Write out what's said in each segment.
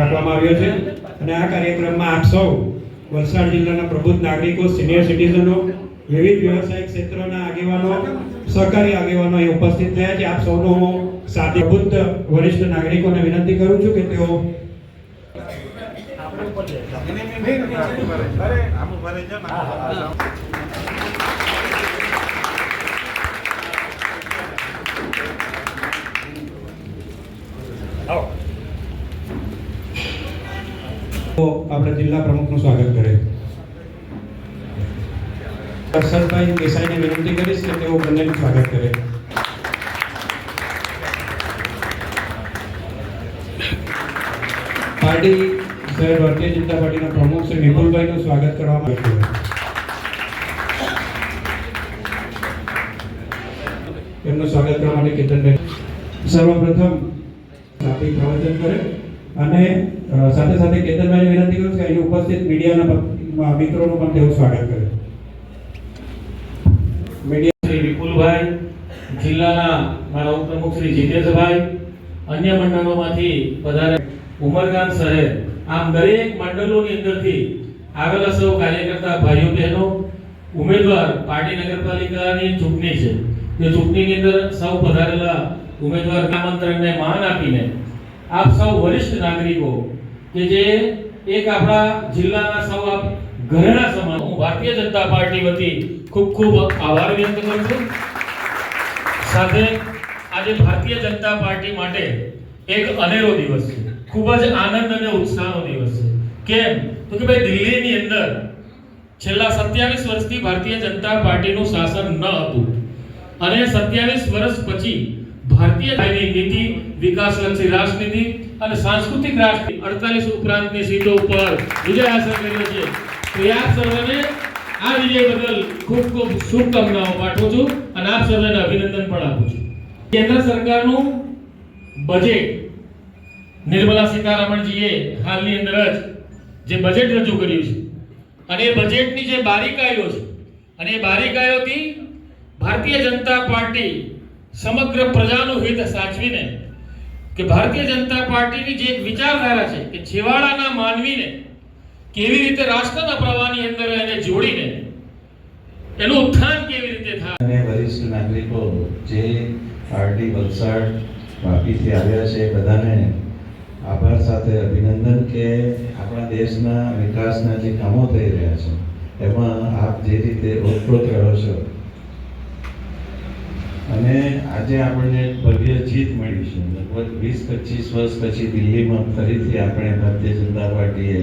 રાખવામાં આવ્યો છે. અને આ કાર્યક્રમમાં આપ સૌ વલસાડ જિલ્લાના પ્રબુદ્ધ નાગરિકો સિનિયર સિટીઝનો વિવિધ વ્યવસાયિક ક્ષેત્રોના આગેવાનો, સહકારી આગેવાનો અહીં ઉપસ્થિત થયા છે. આપ સૌનો હું સાથે પ્રબુદ્ધ વરિષ્ઠ નાગરિકોને વિનંતી કરું છું કે તેઓ તો આપણે જિલ્લા પ્રમુખનું સ્વાગત કરે. હર્ષદભાઈ દેસાઈને વિનંતી કરીશ કે તેઓ બંનેનું સ્વાગત કરે. પાર્ટી શહેર ભારતીય જનતા પાર્ટીના પ્રમુખ શ્રી વિપુલભાઈનું સ્વાગત કરવામાં આવ્યું એમનું સ્વાગત કરવા માટે કેતનભાઈ. સર્વપ્રથમ પ્રવચન કરે અને સાથે સાથે કેતનભાઈને વિનંતી કરું કે અહીં ઉપસ્થિત મીડિયાના મિત્રોનું પણ તેઓ સ્વાગત કરે. મીડિયા શ્રી વિપુલભાઈ, જિલ્લાના મારા ઉપપ્રમુખ શ્રી જીતેશભાઈ, અન્ય મંડળોમાંથી વધારે ઉમરગામ શહેર, આમ દરેક મંડળોની અંદરથી આવેલા સૌ કાર્યકર્તા ભાઈઓ, બહેનો, ઉમેદવાર પાર્ટી નગરપાલિકાની ચૂંટણી છે. તે ચૂંટણીની અંદર સૌ પધારેલા ઉમેદવાર આમંત્રણને માન આપીને આપ સૌ વરિષ્ઠ નાગરિકો કે જે એક આપણા જિલ્લાના સૌ ઘરેણા સમાન હું ભારતીય જનતા પાર્ટી વતી ખૂબ ખૂબ આભાર વ્યક્ત કરું છું. સાથે આજે ભારતીય જનતા પાર્ટી માટે એક અનેરો દિવસ છે. ખૂબ જ આનંદ અને ઉત્સાહનો દિવસ છે. કેમ? તો કે ભાઈ દિલ્હીની અંદર છેલ્લા સત્યાવીસ વર્ષથી ભારતીય જનતા પાર્ટીનું શાસન ન હતું. અને સત્યાવીસ વર્ષ પછી ભારતીય નીતિ વિકાસલક્ષી રાષ્ટ્રનીતિ અને સાંસ્કૃતિક રાષ્ટ્ર અડતાલીસ ઉપરાંતની સીટો ઉપર વિજય હાંસલ કર્યો છે. તો આપ સર્વને આ વિજય બદલ ખૂબ ખૂબ શુભકામનાઓ પાઠવું છું અને આપ સર્વને અભિનંદન પણ આપું છું. કેન્દ્ર સરકારનું બજેટ નિર્મલા સીતારામનજીએ હાલની અંદર જ જે બજેટ રજૂ કર્યું છે. અને એ બજેટની જે બારીકાઈઓ છે, અને એ બારીકાઈઓથી ભારતીય જનતા પાર્ટી સમગ્ર પ્રજાનું હિત સાચવીને કે ભારતીય જનતા પાર્ટીની જે એક વિચારધારા છે કે છેવાડાના માનવીને કેવી રીતે રાષ્ટ્રના પ્રવાહની અંદર એને જોડીને એનું ઉત્થાન કેવી રીતે થાય. અને વરિષ્ઠ નાગરિકો જે પાર્ટી વલસાડ વાપીથી આવ્યા છે, બધાને આભાર સાથે અભિનંદન કે આપણા દેશના વિકાસના જે કામો થઈ રહ્યા છે, એમાં આપ જે રીતે ઓતપ્રોત રહ્યો છો અને આજે આપણને ભવ્ય જીત મળી છે લગભગ વીસ, પચીસ વર્ષ પછી દિલ્હીમાં ફરીથી આપણે ભારતીય જનતા પાર્ટીએ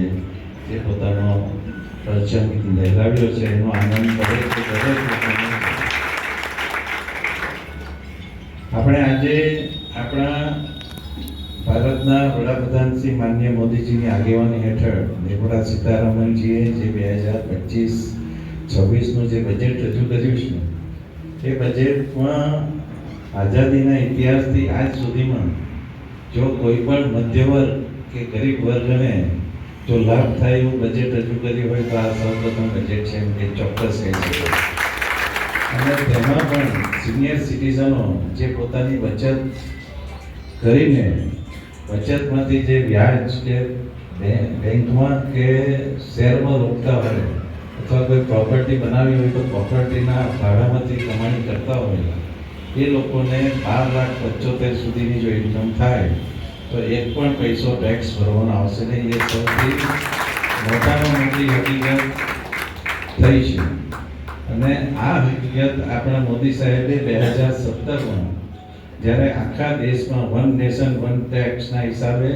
જે પોતાનો પરચમ લહેરાવ્યો છે, એનો આનંદ દરેક દરેક. આપણે આજે આપણા ભારતના વડાપ્રધાન શ્રી માન્ય મોદીજીની આગેવાની હેઠળ નિર્મલા સીતારામનજીએ જે બે હજાર પચીસ, છવ્વીસનું જે બજેટ રજૂ કર્યું છે એ બજેટમાં આઝાદીના ઇતિહાસથી આજ સુધીમાં જો કોઈ પણ મધ્યવર્ગ કે ગરીબ વર્ગને જો લાભ થાય એવું બજેટ રજૂ કર્યું હોય તો આ સૌપ્રથમ બજેટ છે એમ કે ચોક્કસ કહી શકાય. અને તેમાં પણ સિનિયર સિટીઝનો જે પોતાની બચત કરીને બચતમાંથી જે વ્યાજ કે બેંકમાં કે શેરમાં રોકતા હોય અથવા કોઈ પ્રોપર્ટી બનાવી હોય તો પ્રોપર્ટીના ભાડામાંથી કમાણી કરતા હોય, એ લોકોને બાર લાખ પંચોતેર સુધીની જો ઇન્કમ થાય, તો એક પણ પૈસો ટેક્સ ભરવાનો આવશે નહીં. એ સૌથી મોટામાં મોટી હકીકત થઈ છે. અને આ હકીકત આપણા મોદી સાહેબે બે હજાર સત્તરમાં જ્યારે આખા દેશમાં વન નેશન વન ટેક્સના હિસાબે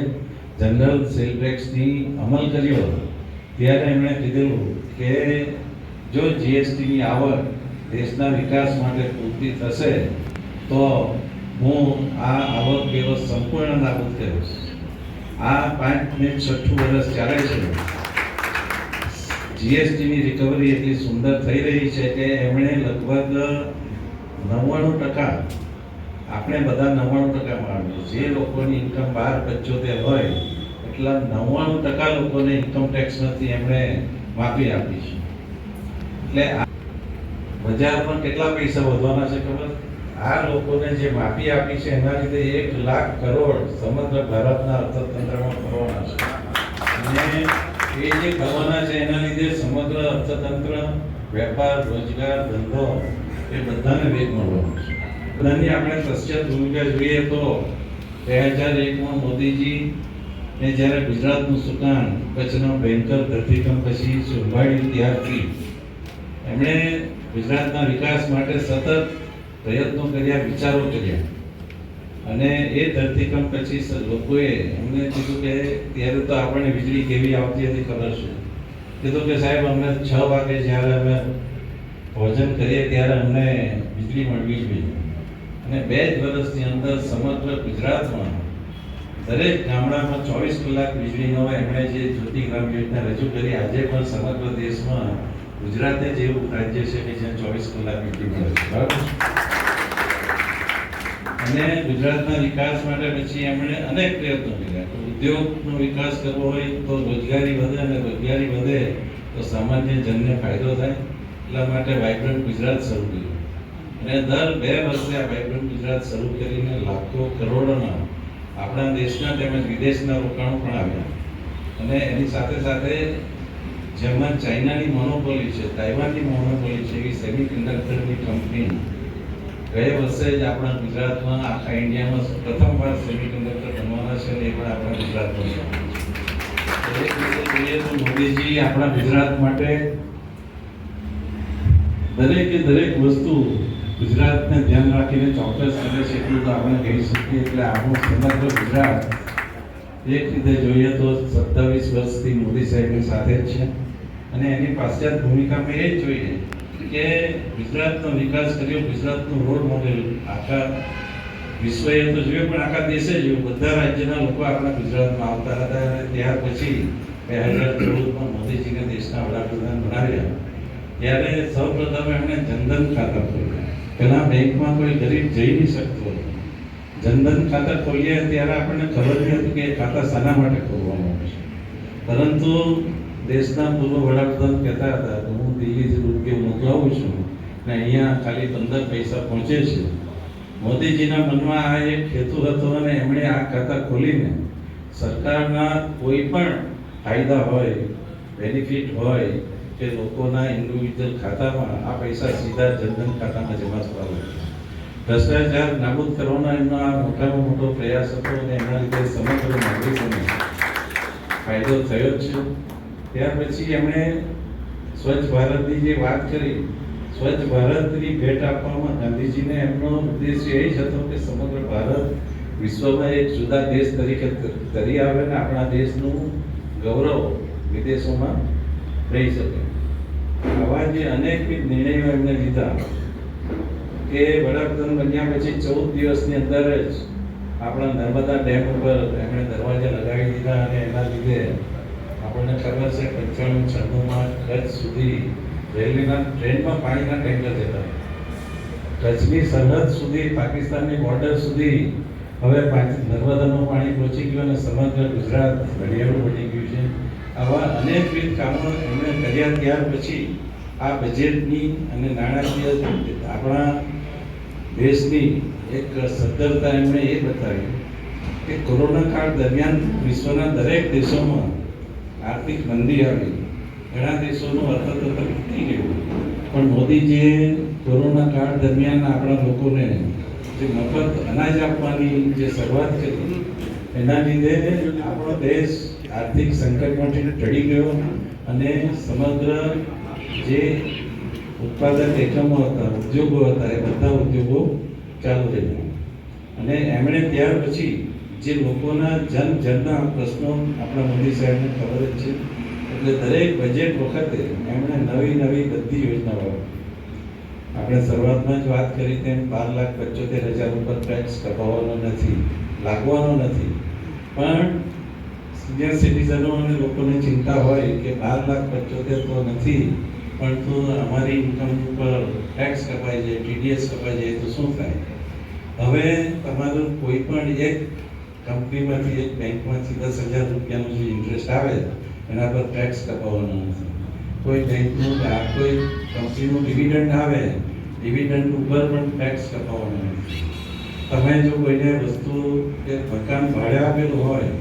જનરલ સેલ ટેક્સની અમલ કર્યો ત્યારે એમણે કીધેલું કે જો જીએસટીની આવક દેશના વિકાસ માટે પૂરતી થશે, તો હું આ આવક વ્યવસ્થા સંપૂર્ણ નાબૂદ કરીશ આ પાંચ ને છઠ્ઠું વર્ષ ચાલે છે. જીએસટીની રિકવરી એટલી સુંદર થઈ રહી છે કે એમણે લગભગ નવ્વાણું ટકા, આપણે બધા નવ્વાણું ટકા માણ્યું જે લોકોની ઇન્કમ બાર પંચોતેર હોય, એટલા નવ્વાણું ટકા લોકોને ઇન્કમ નથી એમણે માફી આપી એટલે બજાર બજારમાં કેટલા પૈસા વધવાના છે ખબર? આ લોકોને જે માફી આપી છે, એના લીધે એક લાખ કરોડ સમગ્ર ભારતના અર્થતંત્રમાં ફરવાના છે. અને એ જે ફરવાના છે, એના લીધે સમગ્ર અર્થતંત્ર, વેપાર, રોજગાર, ધંધો, એ બધાને વેગ મળવાનો છે. બધાની આપણે પ્રત્યક્ષ ભૂમિકા જોઈએ તો બે હજાર એકમાં મોદીજી ને જ્યારે ગુજરાતનું સુકાન કચ્છનો ભયંકર ધરતીકંપ પછી સંભાળ્યું ત્યારથી એમણે ગુજરાતના વિકાસ માટે સતત પ્રયત્નો કર્યા, વિચારો કર્યા. અને એ ધરતીકંપ પછી લોકોએ એમને કીધું કે ત્યારે તો આપણને વીજળી કેવી આવતી હતી ખબર છે. કીધું કે સાહેબ, અમને છ વાગે જ્યારે અમે ભોજન કરીએ ત્યારે અમને વીજળી મળવી જોઈએ. અને બે જ વર્ષની અંદર સમગ્ર ગુજરાતમાં દરેક ગામડામાં ચોવીસ કલાક વીજળી ન હોય, એમણે જે જ્યોતિ ગ્રામ યોજના રજૂ કરી, આજે પણ સમગ્ર દેશમાં ગુજરાતે જ રાજ્ય છે કે જ્યાં ચોવીસ કલાક વીજળી મળે છે. અને ગુજરાતના વિકાસ માટે પછી એમણે અનેક પ્રયત્નો કર્યા. ઉદ્યોગનો વિકાસ કરવો હોય, તો રોજગારી વધે અને રોજગારી વધે, તો સામાન્ય જનને ફાયદો થાય. એટલા માટે વાઇબ્રન્ટ ગુજરાત શરૂ કર્યું. અને દર બે વર્ષે આ વાઇબ્રન્ટ ગુજરાત શરૂ કરીને લાખો કરોડોના આપણા દેશના તેમજ વિદેશના રોકાણો પણ આવ્યા. અને એની સાથે સાથે જેમાં ચાઇનાની મોનોપોલી છે, તાઇવાનની મોનોપોલી છે, એવી સેમી કન્ડક્ટરની કંપની ગયા વર્ષે જ આપણા ગુજરાતમાં આખા ઇન્ડિયામાં પ્રથમવાર સેમિકન્ડક્ટર બનવાના છે અને એ પણ આપણા ગુજરાતમાં દરેક રીતે જોઈએ તો મોદીજી આપણા ગુજરાત માટે દરેકે દરેક વસ્તુ ગુજરાતને ધ્યાન રાખીને ચોક્કસ કરે એટલું તો આપણે કહી શકીએ એટલે આપણું સમગ્ર ગુજરાત એક રીતે જોઈએ તો સત્તાવીસ વર્ષથી મોદી સાહેબની સાથે જ છે. અને એની પાશ્ચાત ભૂમિકા મેં એ જ જોઈએ કે ગુજરાતનો વિકાસ કર્યો, ગુજરાતનું રોલ મોડેલ આખા વિશ્વએ તો જોયું, પણ આખા દેશે જોયું. બધા રાજ્યના લોકો આપણા ગુજરાતમાં આવતા હતા અને ત્યાર પછી બે હજાર ચૌદમાં મોદીજીને દેશના વડાપ્રધાન બનાવ્યા. ત્યારે સૌપ્રથમ એમણે જનધન ખાતા ખોલ્યા. પેલા બેંકમાં કોઈ ગરીબ જઈ નહીં શકતો. જનધન ખાતા ખોલીએ ત્યારે આપણને ખબર નહીં હતી કે ખાતા શાના માટે ખોલવામાં આવે છે. પરંતુ દેશના પૂર્વ વડાપ્રધાન કહેતા હતા કે હું દિલ્હીથી રૂપિયો મોકલાવું છું ને અહીંયા ખાલી પંદર પૈસા પહોંચે છે. મોદીજીના મનમાં આ એક હેતુ હતો અને એમણે આ ખાતા ખોલીને સરકારના કોઈ પણ ફાયદા હોય બેનિફિટ હોય કે લોકોના ઇન્ડિવિજ્યુઅલ ખાતામાં આ પૈસા સીધા જનધન ખાતામાં જમા થવા ભ્રષ્ટાચાર નાબૂદ કરવાનો એમનો આ મોટામાં મોટો પ્રયાસ હતો અને એના લીધે સમગ્ર નાગરિકોને ફાયદો થયો છે. ત્યાર પછી એમણે સ્વચ્છ ભારતની જે વાત કરી, સ્વચ્છ ભારતની ભેટ આપવામાં ગાંધીજીને એમનો ઉદ્દેશ એ જ હતો કે સમગ્ર ભારત વિશ્વમાં એક જુદા દેશ તરીકે તરી આવે ને આપણા દેશનું ગૌરવ વિદેશોમાં રહી શકે. આવા જે અનેકવિધ નિર્ણયો એમણે લીધા. કે વડાપ્રધાન બન્યા પછી ચૌદ દિવસની અંદર જ આપણા નર્મદા ડેમ ઉપર એમણે દરવાજા લગાવી દીધા અને એના લીધે આપણને ખબર છે પંચાણું છન્નુંમાં કચ્છ સુધી રેલવેના ટ્રેનમાં પાણીના ટેન્કર જતા. કચ્છની સરહદ સુધી, પાકિસ્તાનની બોર્ડર સુધી હવે નર્મદાનું પાણી પહોંચી ગયું અને સમગ્ર ગુજરાત ઘડિયાળું બની ગયું છે. આવા અનેકવિધ કામો એમણે કર્યા ત્યાર પછી આ બજેટની અને નાણાકીય આપણા દેશની એક સદ્ધરતા એમણે એ બતાવી કે કોરોના કાળ દરમિયાન વિશ્વના દરેક દેશોમાં આર્થિક મંદી આવી. ઘણા દેશોનું અર્થતંત્ર તૂટી ગયું. પણ મોદીજીએ કોરોના કાળ દરમિયાન આપણા લોકોને જે મફત અનાજ આપવાની જે શરૂઆત કરી એના લીધે આપણો દેશ આર્થિક સંકટમાંથી ટળી ગયો અને સમગ્ર જે ઉત્પાદક એકમો હતા, ઉદ્યોગો હતા, એ બધા ઉદ્યોગો ચાલુ રહ્યા અને એમણે ત્યાર પછી જે લોકોના જન જનના પ્રશ્નો આપણા મોદી સાહેબને ખબર જ છે, એટલે દરેક બજેટ વખતે એમણે નવી નવી બધી યોજનાઓ આપણે શરૂઆતમાં જ વાત કરી તેમ બાર લાખ પંચોતેર હજાર ઉપર ટેક્સ કપાવવાનો નથી, લાગવાનો નથી. પણ સિનિયર સિટીઝનો અને લોકોને ચિંતા હોય કે બાર લાખ પંચોતેર તો નથી, પણ તો અમારી ઇન્કમ ઉપર ટેક્સ કપાઈ જાય ટીડીએસ કપાઈ જાય તો શું થાય? હવે તમારું કોઈ પણ એક કંપનીમાંથી એક બેંકમાંથી દસ હજાર રૂપિયાનું જે ઇન્ટરેસ્ટ આવે, એના પર ટેક્સ કપાવવાનો નથી. કોઈ બેંકનું કે આ કોઈ કંપનીનું ડિવિડન્ડ આવે ડિવિડન્ડ ઉપર પણ ટેક્સ કપાવવાનો તમે જો કોઈને વસ્તુ કે મકાન ભાડે આપેલું હોય,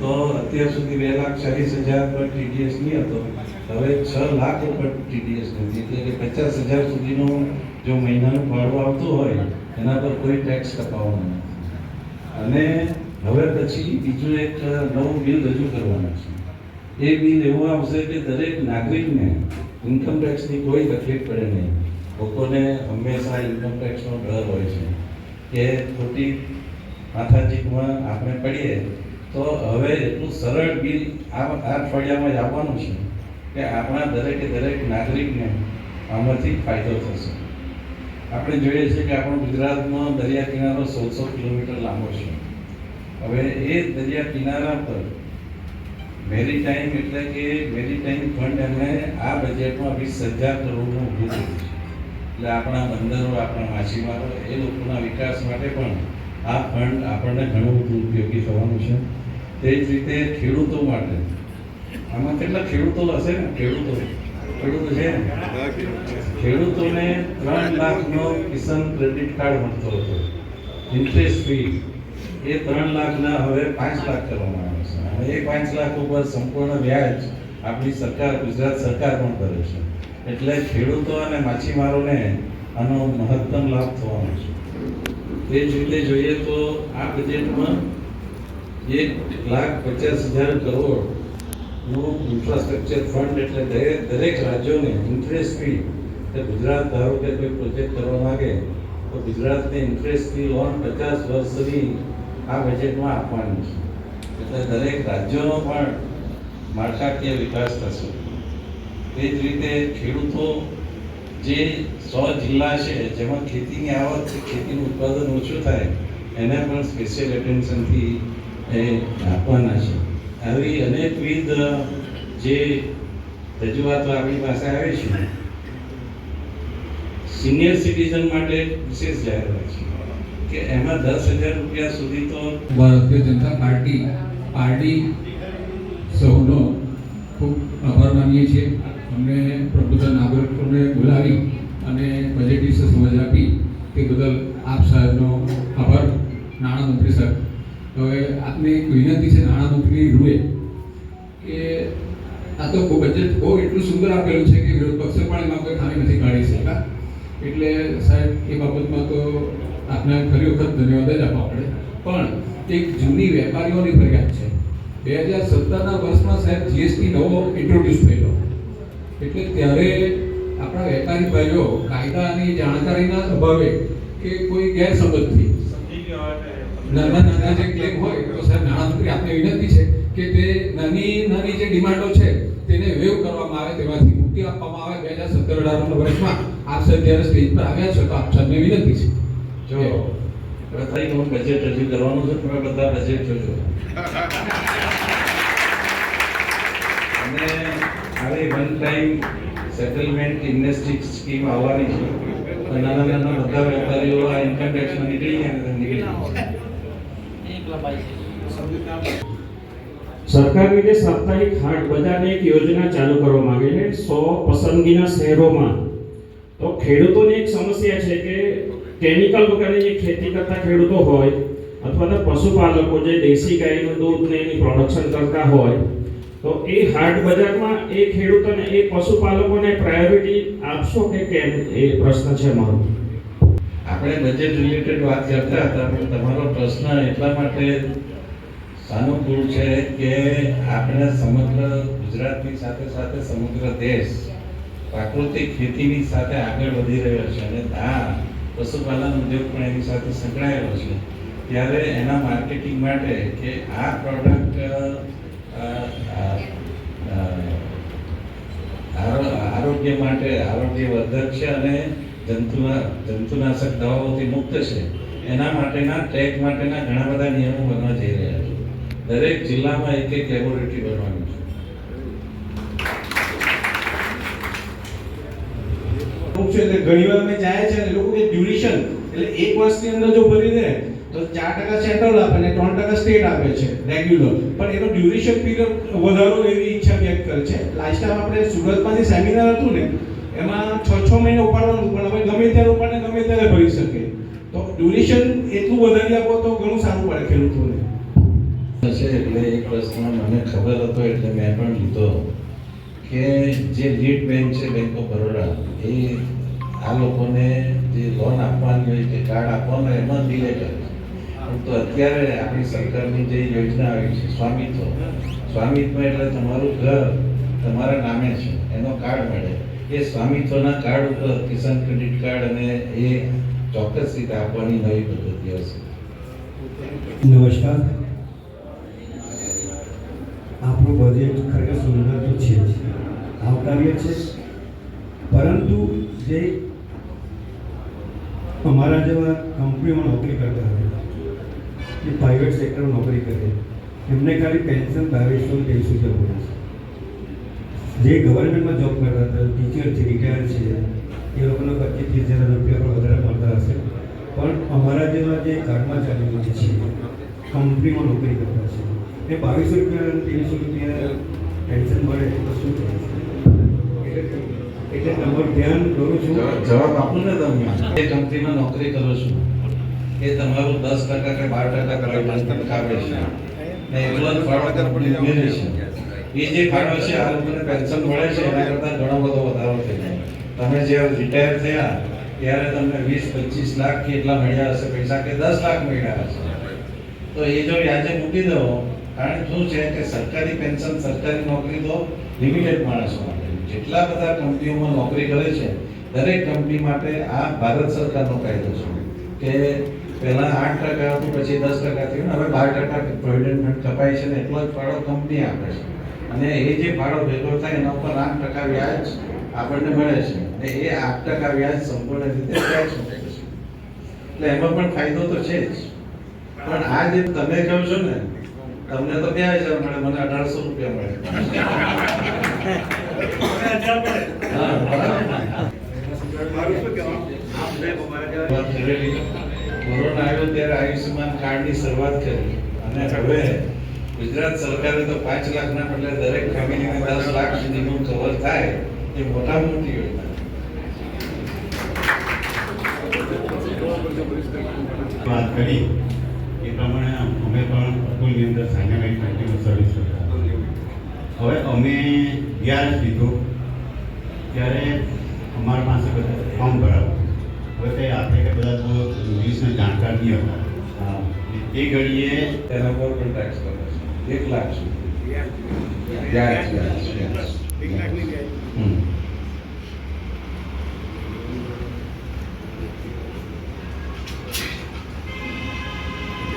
તો અત્યાર સુધી બે લાખ ચાલીસ હજાર પર ટીડીએસ નહીં હતો. હવે છ લાખ ઉપર ટીડીએસ નથી. એટલે પચાસ હજાર સુધીનું જો મહિનાનું ભાડું આવતું હોય, એના પર કોઈ ટેક્સ કપાવવાનો નથી. અને હવે પછી બીજું એક નવું બિલ રજૂ કરવાનું છે. એ બિલ એવું આવશે કે દરેક નાગરિકને ઇન્કમ ટેક્સની કોઈ તકલીફ પડે નહીં. લોકોને હંમેશા ઇન્કમ ટેક્સનો ડર હોય છે કે ખોટી માથાચીકમાં આપણે પડીએ તો હવે એટલું સરળ બિલ આ અઠવાડિયામાં જ આવવાનું છે કે આપણા દરેકે દરેક નાગરિકને આમાંથી ફાયદો થશે. આપણે જોઈએ છીએ કે આપણો ગુજરાતનો દરિયા કિનારો સોળસો કિલોમીટર લાંબો છે. હવે એ દરિયા કિનારા પર મેરીટાઈમ એટલે કે મેરીટાઈમ ફંડ એમણે આ બજેટમાં વીસ હજાર કરોડનું ઊભું કર્યું છે. એટલે આપણા બંદરો, આપણા માછીમારો, એ લોકોના વિકાસ માટે પણ આ ફંડ આપણને ઘણું બધું ઉપયોગી થવાનું છે. તે જ રીતે ખેડૂતો માટે. આમાં કેટલા ખેડૂતો હશે ને? ખેડૂતો. ખેડૂતો છે? ખેડૂતોને ત્રણ લાખનો કિસાન ક્રેડિટ કાર્ડ મળતો હતો. Interest fee. એ ત્રણ લાખના હવે પાંચ લાખ કરવામાં આવે. છે અને એ પાંચ લાખ ઉપર સંપૂર્ણ વ્યાજ આપણી સરકાર, ગુજરાત સરકાર પણ કરે છે. એટલે ખેડૂતો અને માછીમારોને આનો મહત્તમ લાભ થવાનો છે. તે જ રીતે જોઈએ તો આ બજેટમાં એક લાખ પચાસ હજાર કરોડનું ઇન્ફ્રાસ્ટ્રક્ચર ફંડ એટલે દરેક દરેક રાજ્યોને ઇન્ટરેસ્ટ ફી કે ગુજરાત ધારો કે કોઈ પ્રોજેક્ટ કરવા માગે, તો ગુજરાતને ઇન્ટરેસ્ટ ફી લોન પચાસ વર્ષ સુધી આ બજેટમાં આપવાની છે. એટલે દરેક રાજ્યોનો પણ માળખાકીય વિકાસ થશે. તે જ રીતે ખેડૂતો જે સો જિલ્લા છે, જેમાં ખેતીની આવક છે, ખેતીનું ઉત્પાદન ઓછું થાય, એને પણ સ્પેશિયલ એટેન્શનથી એ આપવાના છે. આવી અનેકવિધ જે રજૂઆતો આપણી પાસે આવે છે સિનિયર સિટીઝન માટે વિશેષ જાહેરાત છે. કે એમાં દસ હજાર રૂપિયા સુધી તો ભારતીય જનતા પાર્ટી પાર્ટી સૌનો ખૂબ આભાર માનીએ છીએ. અમને પ્રબુદ્ધ નાગરિકોને બોલાવી અને બજેટ વિશે સમજ આપી તે બદલ આપ સાહેબનો આભાર. નાણામંત્રી સાહેબ, હવે આપને એક વિનંતી છે, નાણામંત્રી રૂએ, કે આ તો બજેટ બહુ એટલું સુંદર આપેલું છે કે વિરોધ પક્ષે પણ એમાં કોઈ ખામી નથી કાઢી શકતા એટલે સાહેબ, એ બાબતમાં તો આપને ફરી વખત ધન્યવાદ જ આપવા પડે. પણ એક જૂની વેપારીઓની ફરિયાદ છે. બે હજાર સત્તરના વર્ષમાં સાહેબ જીએસટી નવો ઇન્ટ્રોડ્યુસ થયેલો. એટલે ત્યારે આપણા વેપારી ભાઈઓ કાયદાની જાણકારીના અભાવે કે કોઈ ગેરસમજથી નાના નાના જે ક્લેમ હોય તો સાહેબ નાણામંત્રી આપને વિનંતી છે કે તે નાની નાની જે ડિમાન્ડો છે તેને વેવ કરવામાં આવે તેમાંથી મુક્તિ આપવામાં આવે. બે હજાર સત્તર અઢાર વર્ષમાં આપ સર જ્યારે સ્ટેજ પર આવ્યા છો તો આપ સાહેબને વિનંતી છે. જો રથાઈનું બજેટ રજૂ કરવાનું છે તમે બધા બજેટ જોજો. અને હવે one time settlement investing scheme આવવાની છે. નાના નાના બધા વેપારીઓ આ ઇન્કમ ટેક્સમાં નીકળી ગયા નીકળી ગયા. સરકાર રીતે સાપ્તાહિક હાટ બજારની એક યોજના ચાલુ કરવા માંગે છે. સો પસંદગીના શહેરોમાં. તો ખેડૂતોની એક સમસ્યા છે કે કેમિકલ વગરની જે ખેતી કરતા ખેડૂતો હોય, અથવા તો પશુપાલકો જે દેશી ગાયનું દૂધ ને એની પ્રોડક્શન કરતા હોય, તો એ હાટ બજારમાં એ ખેડૂતોને, એ પશુપાલકોને પ્રાયોરિટી આપશો કે કેમ? એ પ્રશ્ન છે મારો. આપણે બજેટ રિલેટેડ વાત કરતા હતા, પણ તમારો પ્રશ્ન એટલા માટે સાનુકૂળ છે કે આપણે સમગ્ર ગુજરાતની સાથે સાથે સમગ્ર દેશ પ્રાકૃતિક ખેતીની સાથે આગળ વધી રહ્યો છે અને આ પશુપાલન ઉદ્યોગ પણ એની સાથે સંકળાયેલો છે. ત્યારે એના માર્કેટિંગ માટે કે આ પ્રોડક્ટ આરોગ્ય માટે આરોગ્યવર્ધક છે અને જંતુના, જંતુનાશક દવાઓથી મુક્ત છે. એના માટેના ટેગ માટેના ઘણા બધા નિયમો બનવા જઈ રહ્યા છે. દરેક જિલ્લામાં એક એક લેબોરેટરી બનવાની છે અમુક છે એટલે ઘણી વાર અમે જાય છે ને લોકો કે ડ્યુરેશન એટલે એક વર્ષની અંદર જો ભરી દે, તો ચાર ટકા સેન્ટ્રલ આપે ને ત્રણ ટકા સ્ટેટ આપે છે રેગ્યુલર પણ એનો ડ્યુરેશન પીરિયડ વધારો એવી ઈચ્છા વ્યક્ત કરે છે. લાસ્ટ ટાઈમ આપણે સુરતમાંથી સેમિનાર હતું ને, એમાં છ છ મહિને ઉપાડવાનું, પણ હવે ગમે ત્યારે ઉપાડે ગમે ત્યારે ભરી શકે. તો ડ્યુરેશન એટલું વધારી આપો તો ઘણું સારું પડે ખેડૂતોને. હશે એટલે એક પ્રશ્ન મને ખબર હતો, એટલે મેં પણ લીધો કે જે લીડ બેંક છે બેંક ઓફ બરોડા એ આ લોકોને જે લોન આપવાની હોય કે કાર્ડ આપવાનું એમાં ડીલે કરે. તો અત્યારે આપણી સરકારની જે યોજના આવી છે, સ્વામિત્વ. સ્વામિત્વ એટલે તમારું ઘર તમારા નામે છે, એનો કાર્ડ મળે. એ સ્વામિત્વના કાર્ડ ઉપર કિસાન ક્રેડિટ કાર્ડ અને એ ચોક્કસ રીતે આપવાની નવી પદ્ધતિ હશે. નમસ્કાર. આપણું બજેટ ખરેખર સુંદર તો છે, આવકાર્ય છે. પરંતુ જે અમારા જેવા કંપનીમાં નોકરી કરતા હતા. જે પ્રાઇવેટ સેક્ટરમાં નોકરી કરે. એમને ખાલી પેન્શન બાવીસો ત્રેવીસો રૂપિયા છે. જે ગવર્મેન્ટમાં જોબ કરતા હતા ટીચર છે રિટાયર છે, એ લોકોને પચીસ ત્રીસ હજાર રૂપિયા પણ વધારે મળતા હશે. પણ અમારા જેવા જે કર્મચારીઓ જે છે, કંપનીમાં નોકરી કરતા છે. એ બાવીસો રૂપિયા ત્રેવીસો રૂપિયા પેન્શન મળે તો શું થાય? એટલે તમારું ધ્યાન દોરું છું. જવાબ આપું. ને તમે એ કંપનીમાં નોકરી કરો છું એ તમારું દસ ટકા કે બાર ટકા પેમેન્ટ કાપે છે ને એટલો જ ફાળો કંપની છે. એ જે ફાળો છે આ લોકોને પેન્શન મળે છે એના કરતાં ઘણો બધો વધારો થઈ જાય. તમે જ્યારે રિટાયર થયા ત્યારે તમને વીસ પચીસ લાખ કે એટલા મળ્યા હશે પૈસા કે દસ લાખ મળ્યા હશે. તો એ જો વ્યાજે મૂકી દો કારણ શું છે કે સરકારી પેન્શન સરકારી નોકરી તો લિમિટેડ માણસો જેટલા બધા કંપનીઓમાં નોકરી કરે છે, દરેક કંપની માટે આ ભારત સરકારનો કાયદો છે કે પહેલા આઠ ટકા હતું, પછી દસ ટકા થયું હવે બાર ટકા પ્રોવિડન્ટ ફંડ કપાય છે ને એટલો જ ફાળો કંપની આપે છે. અને એ જે ફાળો ભેગો થાય એના ઉપર આઠ ટકા વ્યાજ આપણને મળે છે અને એ આઠ ટકા વ્યાજ સંપૂર્ણ રીતે ટેક્સ છે એટલે એમાં પણ ફાયદો તો છે જ. પણ આ જે તમે કહો છો ને, તમને તો બે હજાર મળે? મને અઢારસો રૂપિયા મળે. આવ્યો ત્યારે આયુષ્યમાન કાર્ડની શરૂઆત કરી. અને હવે ગુજરાત સરકારે તો પાંચ લાખના બદલે દરેક ફેમિલીને દસ થાય એ મોટા વાત કરી એ પ્રમાણે અમે પણ અંદર હવે અમે વ્યાજ લીધું ત્યારે અમારા પાસે બધા ફોર્મ ભરાવું હવે તે આપણે કે બધા તો ઇંગ્લિશને જાણકાર નહીં હતા. હા. એ ઘડીએ તેના પર પણ ટેક્સ કરે છે. એક લાખ સુધી. વ્યાજ વ્યાજ વ્યાજ હમ.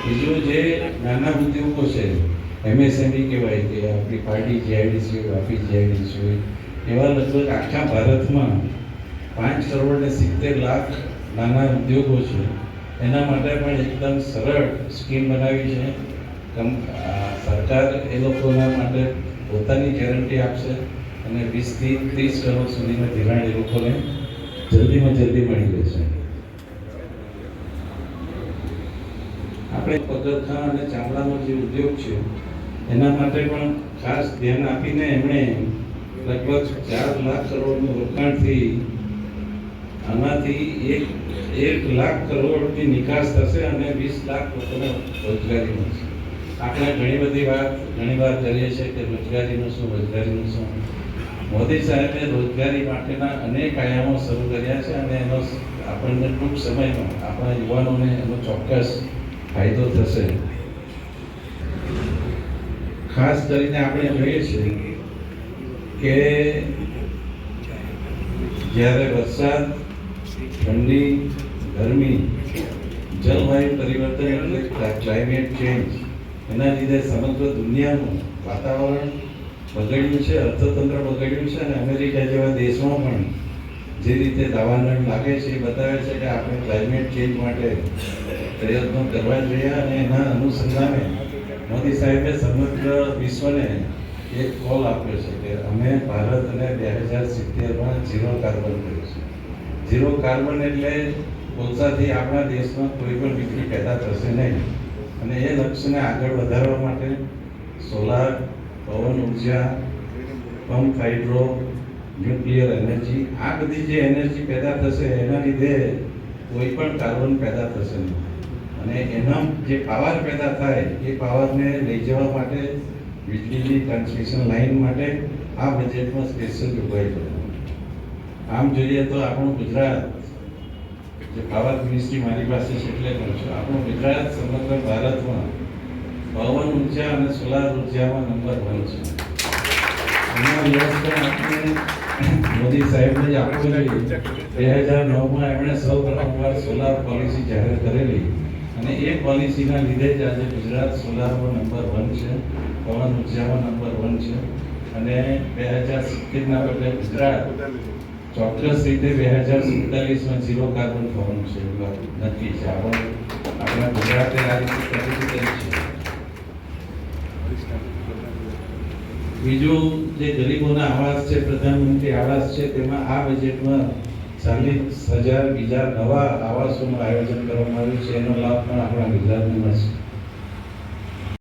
બીજું જે નાના ઉદ્યોગો છે એમએસએમઈ કહેવાય કે આપણી પાર્ટી જીઆઈડીસી હોય આપણી જીઆઈડીસી હોય એવા લગભગ આખા ભારતમાં પાંચ કરોડ ને સિત્તેર લાખ નાના ઉદ્યોગો છે. એના માટે પણ એકદમ સરળ સ્કીમ બનાવી છે. સરકાર એ લોકોના માટે પોતાની ગેરંટી આપશે અને વીસથી ત્રીસ કરોડ સુધીના ધિરાણ એ લોકોને જલ્દીમાં જલ્દી મળી જશે આપણે પગરખા અને ચામડાનો જે ઉદ્યોગ છે, એના માટે પણ ખાસ ધ્યાન આપીને એમણે લગભગ ચાર લાખ કરોડનું રોકાણથી આમાંથી એક એક લાખ કરોડની નિકાસ થશે અને વીસ લાખ લોકોને રોજગારી મળશે. આપણે ઘણી બધી વાત ઘણી વાર કરીએ છીએ કે રોજગારીનું શું રોજગારીનું શું? મોદી સાહેબે રોજગારી માટેના અનેક આયામો શરૂ કર્યા છે અને એનો આપણને ટૂંક સમયમાં આપણા યુવાનોને એનો ચોક્કસ ફાયદો થશે. ખાસ કરીને આપણે જોઈએ છીએ કે જ્યારે વરસાદ, ઠંડી, ગરમી, જલવાયુ પરિવર્તન એટલે ક્લાઇમેટ ચેન્જ એના લીધે સમગ્ર દુનિયાનું વાતાવરણ બગડ્યું છે, અર્થતંત્ર બગડ્યું છે અને અમેરિકા જેવા દેશમાં પણ જે રીતે દાવાનળ લાગે છે એ બતાવે છે કે આપણે ક્લાઇમેટ ચેન્જ માટે પ્રયત્નો કરવા જોઈએ અને એના અનુસંધાને મોદી સાહેબે સમગ્ર વિશ્વને એક કોલ આપ્યો છે કે અમે ભારત અને બે હજાર સિત્તેરમાં ઝીરો કાર્બન કર્યું છે. ઝીરો કાર્બન એટલે કોલસાથી આપણા દેશમાં કોઈ પણ વીજળી પેદા થશે નહીં. અને એ લક્ષ્યને આગળ વધારવા માટે સોલાર પવન ઊર્જા પંપ હાઇડ્રો ન્યુક્લિયર એનર્જી આ બધી જે એનર્જી પેદા થશે, એના લીધે કોઈ પણ કાર્બન પેદા થશે નહીં. અને એના જે પાવર પેદા થાય, એ પાવરને લઈ જવા માટે વીજળીની ટ્રાન્સમિશન લાઇન માટે આ બજેટમાં સ્પેશિયલ જોગવાઈ કરવામાં આમ જોઈએ તો આપણું ગુજરાત, જે પાવર મિનિસ્ટ્રી મારી પાસે છે એટલે કહું છું, આપણું ગુજરાત સમગ્ર ભારતમાં પવન ઊર્જા અને સોલાર ઉર્જામાં નંબર વન છે. મોદી સાહેબને જ આપવું જોઈએ. બે હજાર નવમાં એમણે સૌ પ્રથમવાર સોલાર પોલિસી જાહેર કરેલી. અને એ પોલિસીના લીધે જ આજે ગુજરાત સોલારમાં નંબર વન છે. પવન ઉર્જામાં નંબર વન છે. અને બે હજાર સિત્તેરના બદલે ગુજરાત ચોક્કસ રીતે બે હજાર સુડતાલીસમાં ઝીરો કાર્બન થવાનું છે. નક્કી છે. આપણે ગુજરાતે આ રીતે પ્રગતિ છે. બીજું જે ગરીબોના આવાસ છે, પ્રધાનમંત્રી આવાસ છે, તેમાં આ બજેટમાં ચાલીસ હજાર બીજા નવા આવાસોનું આયોજન કરવામાં આવ્યું છે. એનો લાભ પણ આપણા ગુજરાતમાં મળશે.